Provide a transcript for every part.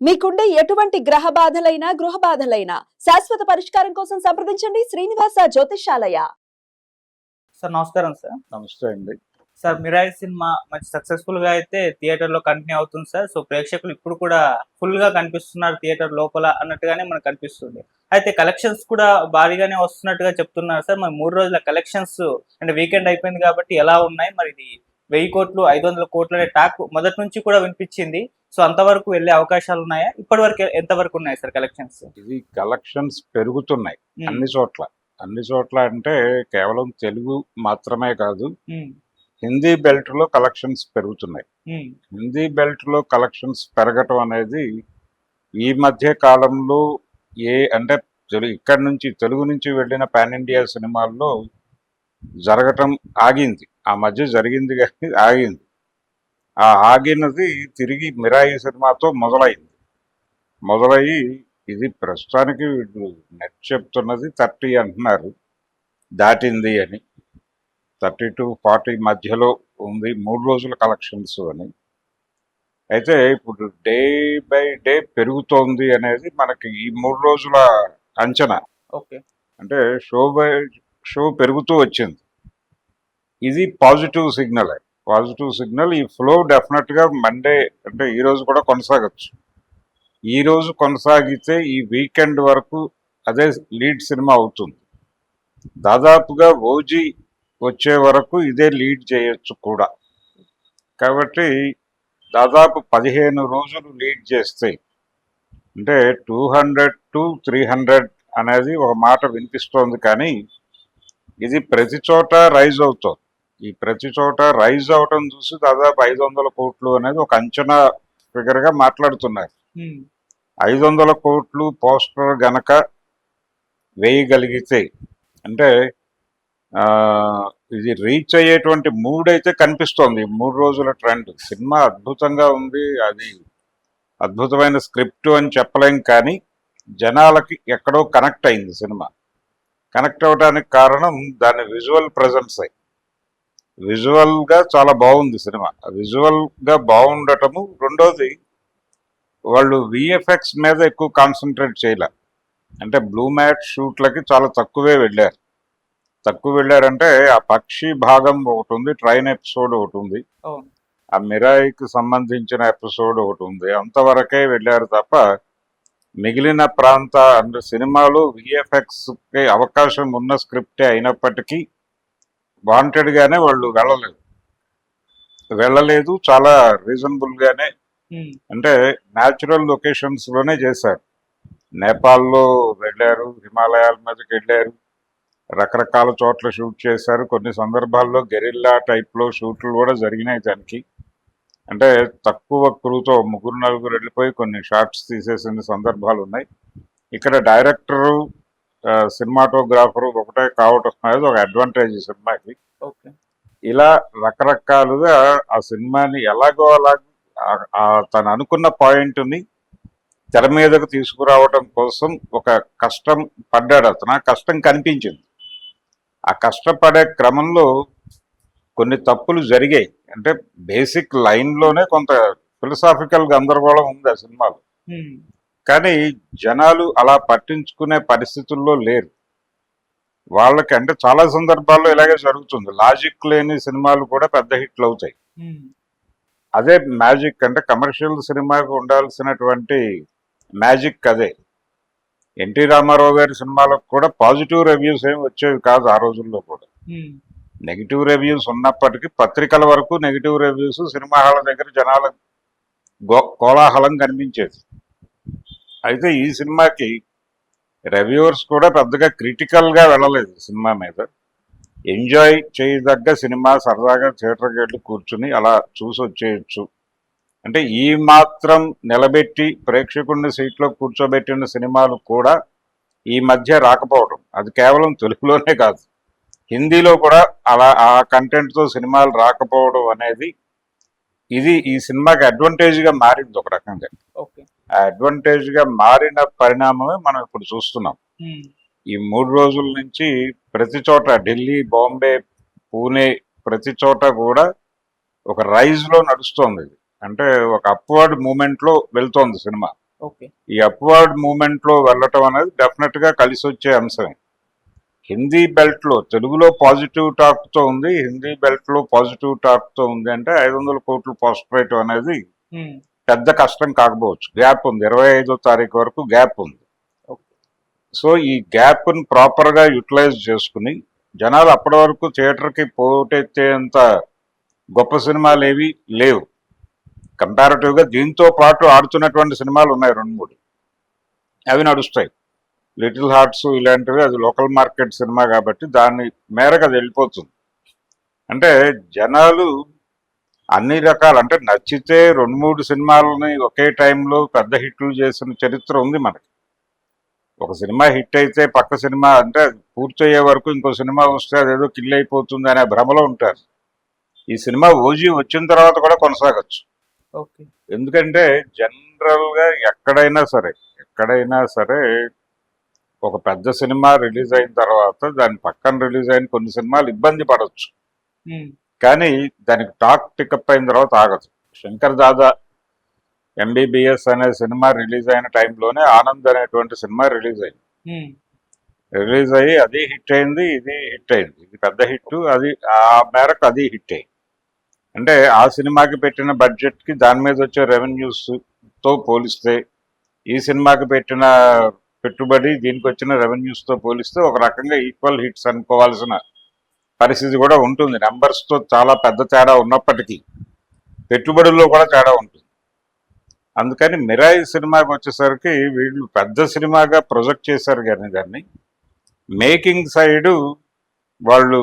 మీకుండే ఎటువంటి గ్రహ బాధలైనా గృహ బాధలైనా శాశ్వత పరిష్కారం కోసం సంప్రదించండి శ్రీనివాస జ్యోతిషాలయ సార్ నమస్కారం సార్. నమస్తే అండి. సార్ మిరాయి సినిమా మంచి సక్సెస్ఫుల్గా అయితే థియేటర్లో కంటిన్యూ అవుతుంది సార్. సో ప్రేక్షకులు ఇప్పుడు కూడా ఫుల్గా కనిపిస్తున్నారు థియేటర్ లోపల అన్నట్టుగానే మనకు కనిపిస్తుంది అయితే కలెక్షన్స్ కూడా భారీగానే వస్తున్నట్టుగా చెప్తున్నారు సార్. మరి మూడు రోజుల కలెక్షన్స్ అంటే వీకెండ్ అయిపోయింది కాబట్టి ఎలా ఉన్నాయి? మరి ఇది వెయ్యి కోట్లు ఐదు వందల కోట్లు అనే టాక్ మొదటి నుంచి కూడా వినిపించింది. సో అంతవరకు వెళ్ళే అవకాశాలు ఉన్నాయా? ఇప్పటి వరకు ఎంత వరకు ఉన్నాయి సార్ కలెక్షన్స్? ఇది కలెక్షన్స్ పెరుగుతున్నాయి అన్ని చోట్ల. అన్ని చోట్ల అంటే కేవలం తెలుగు మాత్రమే కాదు హిందీ బెల్ట్లో కలెక్షన్స్ పెరుగుతున్నాయి. హిందీ బెల్ట్లో కలెక్షన్స్ పెరగటం అనేది ఈ మధ్య కాలంలో ఏ అంటే ఇక్కడి నుంచి తెలుగు నుంచి వెళ్ళిన పాన్ ఇండియా సినిమాల్లో జరగటం ఆగింది. ఆ మధ్య జరిగింది కానీ ఆగింది. ఆ ఆగినది తిరిగి మిరాయి సినిమాతో మొదలైంది. మొదలయ్యి ఇది ప్రస్తుతానికి వీళ్ళు నెట్ చెప్తున్నది థర్టీ అంటున్నారు. దాటింది అని. థర్టీ టు ఫార్టీ మధ్యలో ఉంది. మూడు రోజుల కలెక్షన్స్ అని. అయితే ఇప్పుడు డే బై డే పెరుగుతోంది అనేది మనకి ఈ మూడు రోజుల అంచనా. ఓకే. అంటే షో బై షో పెరుగుతూ వచ్చింది. ఇది పాజిటివ్ సిగ్నల్. పాజిటివ్ సిగ్నల్ ఈ ఫ్లో డెఫినెట్గా మండే అంటే ఈరోజు కూడా కొనసాగచ్చు. ఈ రోజు కొనసాగితే ఈ వీకెండ్ వరకు అదే లీడ్ సినిమా అవుతుంది. దాదాపుగా ఓజీ వచ్చే వరకు ఇదే లీడ్ చేయొచ్చు కూడా. కాబట్టి దాదాపు పదిహేను రోజులు లీడ్ చేస్తే అంటే two hundred to three hundred అనేది ఒక మాట వినిపిస్తోంది కానీ ఇది ప్రతి చోట రైజ్ అవుతుంది. ఈ ప్రతి చోట రైజ్ అవటం చూసి దాదాపు ఐదు వందల కోట్లు అనేది ఒక అంచనా ఫిగర్గా మాట్లాడుతున్నారు. ఐదు వందల కోట్లు పోస్టర్ గనక వేయగలిగితే అంటే ఇది రీచ్ అయ్యేటువంటి మూడ్ అయితే కనిపిస్తోంది మూడు రోజుల ట్రెండ్. సినిమా అద్భుతంగా ఉంది. అది అద్భుతమైన స్క్రిప్ట్ అని చెప్పలేం కానీ జనాలకి ఎక్కడో కనెక్ట్ అయింది సినిమా. కనెక్ట్ అవ్వడానికి కారణం దాని విజువల్ ప్రజెన్స్. విజువల్గా చాలా బాగుంది సినిమా. విజువల్గా బాగుండటము. రెండోది వాళ్ళు విఎఫ్ఎక్స్ మీద ఎక్కువ కాన్సన్ట్రేట్ చేయలే. అంటే బ్లూ మ్యాట్ షూట్లకి చాలా తక్కువే వెళ్ళారు. తక్కువ వెళ్ళారంటే ఆ పక్షి భాగం ఒకటి ఉంది ట్రైన్ ఎపిసోడ్ ఒకటి ఉంది. ఆ మిరాయికి సంబంధించిన ఎపిసోడ్ ఒకటి ఉంది. అంతవరకే వెళ్ళారు తప్ప మిగిలిన ప్రాంత అంటే సినిమాలు విఎఫ్ఎక్స్కి అవకాశం ఉన్న స్క్రిప్టే అయినప్పటికీ వాంటెడ్ గానే వాళ్ళు వెళ్ళలేదు. వెళ్ళలేదు చాలా రీజనబుల్ గానే ఉమ్, అంటే న్యాచురల్ లొకేషన్స్లోనే చేశారు. నేపాల్లో వెళ్ళారు హిమాలయాల మీదకి వెళ్ళారు రకరకాల చోట్ల షూట్ చేశారు. కొన్ని సందర్భాల్లో గెరిల్లా టైప్లో షూట్లు కూడా జరిగినాయి దానికి. అంటే తక్కువ క్రూతో ముగ్గురు నలుగురు వెళ్ళిపోయి కొన్ని షార్ట్స్ తీసేసిన సందర్భాలు ఉన్నాయి ఇక్కడ డైరెక్టరు సినిమాటోగ్రాఫరు ఒకటే కావటం అనేది ఒక అడ్వాంటేజ్ ఈ సినిమాకి. ఓకే. ఇలా రకరకాలుగా ఆ సినిమాని ఎలాగో అలా తను అనుకున్న పాయింట్ని తెర మీదకు తీసుకురావడం కోసం ఒక కష్టం పడ్డాడు అతను. ఆ కష్టం కనిపించింది. ఆ కష్టపడే క్రమంలో కొన్ని తప్పులు జరిగాయి. అంటే బేసిక్ లైన్లోనే కొంత ఫిలసాఫికల్ గందరగోళం ఉంది ఆ సినిమాలో. కానీ జనాలు అలా పట్టించుకునే పరిస్థితుల్లో లేరు. వాళ్ళకి అంటే చాలా సందర్భాల్లో ఇలాగే జరుగుతుంది. లాజిక్ లేని సినిమాలు కూడా పెద్ద హిట్లు అవుతాయి. అదే మ్యాజిక్ అంటే కమర్షియల్ సినిమాకు ఉండాల్సినటువంటి మ్యాజిక్ అదే. ఎన్టీ రామారావు గారి సినిమాలకు కూడా పాజిటివ్ రివ్యూస్ ఏమి వచ్చేవి కాదు ఆ రోజుల్లో కూడా. నెగిటివ్ రివ్యూస్ ఉన్నప్పటికీ పత్రికల వరకు నెగిటివ్ రివ్యూస్ సినిమా హాళ్ళ దగ్గర జనాల కోలాహలం కనిపించేది. అయితే ఈ సినిమాకి రివ్యూవర్స్ కూడా పెద్దగా క్రిటికల్గా వెళ్ళలేదు సినిమా మీద. ఎంజాయ్ చేయదగ్గ సినిమా సరదాగా థియేటర్కి వెళ్ళి కూర్చుని అలా చూసి వచ్చేయచ్చు. అంటే ఈ మాత్రం నిలబెట్టి ప్రేక్షకుడిని సీట్లో కూర్చోబెట్టిన సినిమాలు కూడా ఈ మధ్య రాకపోవడం. అది కేవలం తెలుగులోనే కాదు. హిందీలో కూడా అలా ఆ కంటెంట్తో సినిమాలు రాకపోవడం అనేది ఇది ఈ సినిమాకి అడ్వాంటేజ్గా మారింది ఒక రకంగా. ఓకే. అడ్వాంటేజ్గా మారిన పరిణామమే మనం ఇప్పుడు చూస్తున్నాం. ఈ మూడు రోజుల నుంచి ప్రతి చోట ఢిల్లీ బాంబే పూణే ప్రతి చోట కూడా ఒక రైజ్లో నడుస్తోంది ఇది. అంటే ఒక అప్వర్డ్ మూమెంట్లో వెళ్తోంది సినిమా. ఈ అప్వర్డ్ మూమెంట్లో వెళ్ళటం అనేది డెఫినెట్గా కలిసి వచ్చే అంశమే. హిందీ బెల్ట్లో తెలుగులో పాజిటివ్ టాక్తో ఉంది హిందీ బెల్ట్లో పాజిటివ్ టాక్తో ఉంది అంటే ఐదు వందల కోట్లు పోస్ట్ రేట్ అనేది పెద్ద కష్టం కాకపోవచ్చు. గ్యాప్ ఉంది. ఇరవై ఐదో తారీఖు వరకు గ్యాప్ ఉంది. సో ఈ గ్యాప్ను ప్రాపర్గా యూటిలైజ్ చేసుకుని జనాలు అప్పటి వరకు థియేటర్కి పోటెత్తేంత గొప్ప సినిమాలు ఏవి లేవు. కంపారిటివ్గా దీంతో పాటు ఆడుతున్నటువంటి సినిమాలు ఉన్నాయి రెండు మూడు. అవి నడుస్తాయి. లిటిల్ హార్ట్స్ ఇలాంటివి అది లోకల్ మార్కెట్ సినిమా కాబట్టి దాని మేరకు అది వెళ్ళిపోతుంది. అంటే జనాలు అన్ని రకాలు అంటే నచ్చితే రెండు మూడు సినిమాలని ఒకే టైంలో పెద్ద హిట్లు చేసిన చరిత్ర ఉంది మనకి. ఒక సినిమా హిట్ అయితే పక్క సినిమా అంటే పూర్తయ్యే వరకు ఇంకో సినిమా వస్తే అదేదో కిల్ అయిపోతుంది అనే భ్రమలో ఉంటారు. ఈ సినిమా ఓజీ వచ్చిన తర్వాత కూడా కొనసాగచ్చు. ఎందుకంటే జనరల్గా ఎక్కడైనా సరే ఎక్కడైనా సరే ఒక పెద్ద సినిమా రిలీజ్ అయిన తర్వాత దాని పక్కన రిలీజ్ అయిన కొన్ని సినిమాలు ఇబ్బంది పడవచ్చు కానీ దానికి టాక్ టికప్ అయిన తర్వాత ఆగదు. శంకర్ దాదా ఎంబీబీఎస్ అనే సినిమా రిలీజ్ అయిన టైంలోనే ఆనంద్ అనేటువంటి సినిమా రిలీజ్ అయింది. రిలీజ్ అయ్యి అది హిట్ అయింది ఇది హిట్ అయింది. ఇది పెద్ద హిట్ అది ఆ మేరకు అది హిట్ అయింది. అంటే ఆ సినిమాకి పెట్టిన బడ్జెట్కి దాని మీద వచ్చే రెవెన్యూస్తో పోలిస్తే ఈ సినిమాకి పెట్టిన పెట్టుబడి దీనికి వచ్చిన రెవెన్యూస్తో పోలిస్తే ఒక రకంగా ఈక్వల్ హిట్స్ అనుకోవాల్సిన పరిస్థితి కూడా ఉంటుంది. నెంబర్స్తో చాలా పెద్ద తేడా ఉన్నప్పటికీ పెట్టుబడుల్లో కూడా తేడా ఉంటుంది. అందుకని మిరాయి సినిమాకి వచ్చేసరికి వీళ్ళు పెద్ద సినిమాగా ప్రొజెక్ట్ చేశారు కానీ దాన్ని మేకింగ్ సైడు వాళ్ళు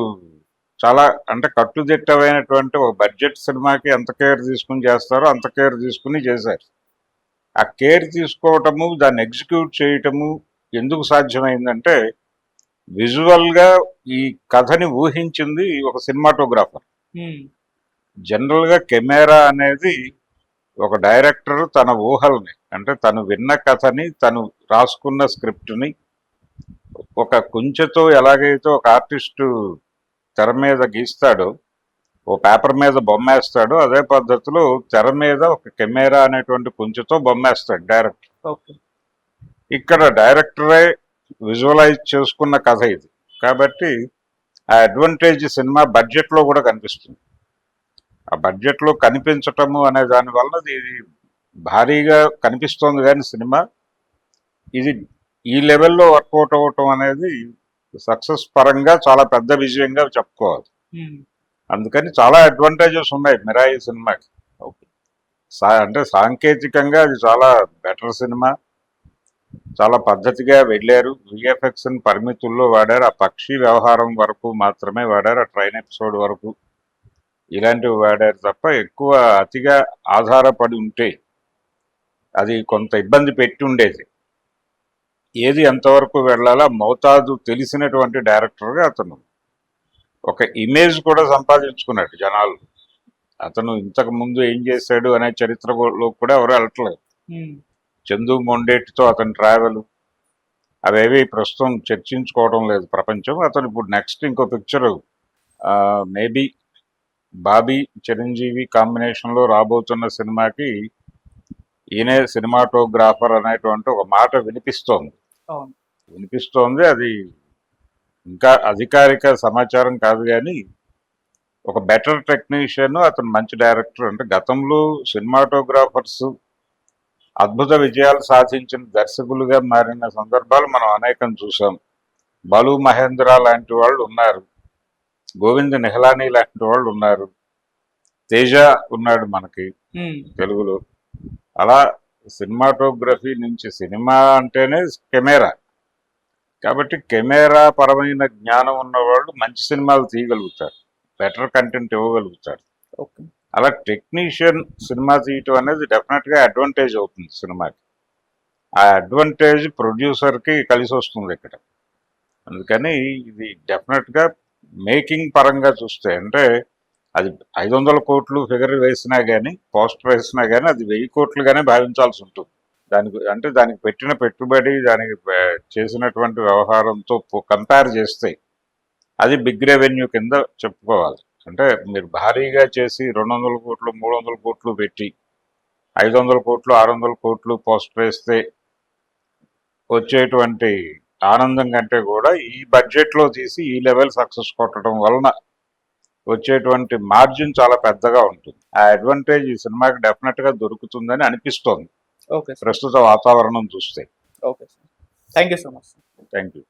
చాలా అంటే కట్టుదిట్టమైనటువంటి ఒక బడ్జెట్ సినిమాకి ఎంత కేర్ తీసుకుని చేస్తారో అంత కేర్ తీసుకుని చేశారు. ఆ కేర్ తీసుకోవటము దాన్ని ఎగ్జిక్యూట్ చేయటము ఎందుకు సాధ్యమైందంటే విజువల్గా ఈ కథని ఊహించింది ఒక సినిమాటోగ్రాఫర్. జనరల్గా కెమెరా అనేది ఒక డైరెక్టర్ తన ఊహల్ని అంటే తను విన్న కథని తను రాసుకున్న స్క్రిప్ట్ని ఒక కుంచెతో ఎలాగైతే ఒక ఆర్టిస్టు తెర మీద గీస్తాడో ఓ పేపర్ మీద బొమ్మేస్తాడో అదే పద్ధతిలో తెర మీద ఒక కెమెరా అనేటువంటి కుంచెతో బొమ్మేస్తాడు డైరెక్టర్. ఇక్కడ డైరెక్టరే విజువలైజ్ చేసుకున్న కథ ఇది. కాబట్టి ఆ అడ్వాంటేజ్ సినిమా బడ్జెట్లో కూడా కనిపిస్తుంది. ఆ బడ్జెట్లో కనిపించటము అనే దాని వల్ల ఇది భారీగా కనిపిస్తోంది కానీ సినిమా ఇది ఈ లెవెల్లో వర్కౌట్ అవ్వటం అనేది సక్సెస్ పరంగా చాలా పెద్ద విజయంగా చెప్పుకోవాలి. అందుకని చాలా అడ్వాంటేజెస్ ఉన్నాయి మిరాయి సినిమాకి. అంటే సాంకేతికంగా అది చాలా బెటర్ సినిమా. చాలా పద్ధతిగా వెళ్ళారు. విఎఫ్ఎక్స్ పరిమితుల్లో వాడారు. ఆ పక్షి వ్యవహారం వరకు మాత్రమే వాడారు. ఆ ట్రైన్ ఎపిసోడ్ వరకు ఇలాంటివి వాడారు తప్ప ఎక్కువ అతిగా ఆధారపడి ఉంటే అది కొంత ఇబ్బంది పెట్టి ఉండేది. ఏది ఎంతవరకు వెళ్ళాలా మోతాదు తెలిసినటువంటి డైరెక్టర్గా అతను ఒక ఇమేజ్ కూడా సంపాదించుకున్నాడు జనాలు. అతను ఇంతకు ముందు ఏం చేశాడు అనే చరిత్రలో కూడా ఎవరు వెళ్ళట్లేదు. చందు మొండేటితో అతని ట్రావెల్ అవేవి ప్రస్తుతం చర్చించుకోవడం లేదు ప్రపంచం. అతను ఇప్పుడు నెక్స్ట్ ఇంకో పిక్చర్ మేబీ బాబీ చిరంజీవి కాంబినేషన్లో రాబోతున్న సినిమాకి ఈయనే సినిమాటోగ్రాఫర్ అనేటువంటి ఒక మాట వినిపిస్తోంది. వినిపిస్తోంది. అది ఇంకా అధికారిక సమాచారం కాదు కానీ ఒక బెటర్ టెక్నీషియన్ అతను మంచి డైరెక్టర్ అంటే గతంలో సినిమాటోగ్రాఫర్స్ అద్భుత విజయాలు సాధించిన దర్శకులుగా మారిన సందర్భాలు మనం అనేకం చూసాం బాలు మహేంద్ర లాంటి వాళ్ళు ఉన్నారు. గోవింద్ నిహలానీ లాంటి వాళ్ళు ఉన్నారు. తేజ ఉన్నాడు మనకి తెలుగులో. అలా సినిమాటోగ్రఫీ నుంచి సినిమా అంటేనే కెమెరా. కాబట్టి కెమెరా పరమైన జ్ఞానం ఉన్నవాళ్ళు మంచి సినిమాలు తీయగలుగుతారు. బెటర్ కంటెంట్ ఇవ్వగలుగుతారు. ఓకే. అలా టెక్నీషియన్ సినిమా తీయటం అనేది డెఫినెట్గా అడ్వాంటేజ్ అవుతుంది సినిమాకి. ఆ అడ్వాంటేజ్ ప్రొడ్యూసర్కి కలిసి వస్తుంది ఇక్కడ. అందుకని ఇది డెఫినెట్గా మేకింగ్ పరంగా చూస్తే అంటే అది ఐదు వందల కోట్లు ఫిగర్ వేసినా కానీ పోస్టర్ వేసినా కానీ అది వెయ్యి కోట్లుగానే భావించాల్సి ఉంటుంది. దానికి అంటే దానికి పెట్టిన పెట్టుబడి దానికి చేసినటువంటి వ్యవహారంతో కంపేర్ చేస్తే అది బిగ్ రెవెన్యూ కింద చెప్పుకోవాలి. అంటే మీరు భారీగా చేసి రెండు వందల కోట్లు మూడు వందల కోట్లు పెట్టి ఐదు వందల కోట్లు ఆరు వందల కోట్లు పోస్ట్ వేస్తే వచ్చేటువంటి ఆనందం కంటే కూడా ఈ బడ్జెట్లో తీసి ఈ లెవెల్ సక్సెస్ కొట్టడం వలన వచ్చేటువంటి మార్జిన్ చాలా పెద్దగా ఉంటుంది. ఆ అడ్వాంటేజ్ ఈ సినిమాకి డెఫినెట్గా దొరుకుతుందని అనిపిస్తోంది. ప్రస్తుత వాతావరణం చూస్తే. Okay thank you so much thank you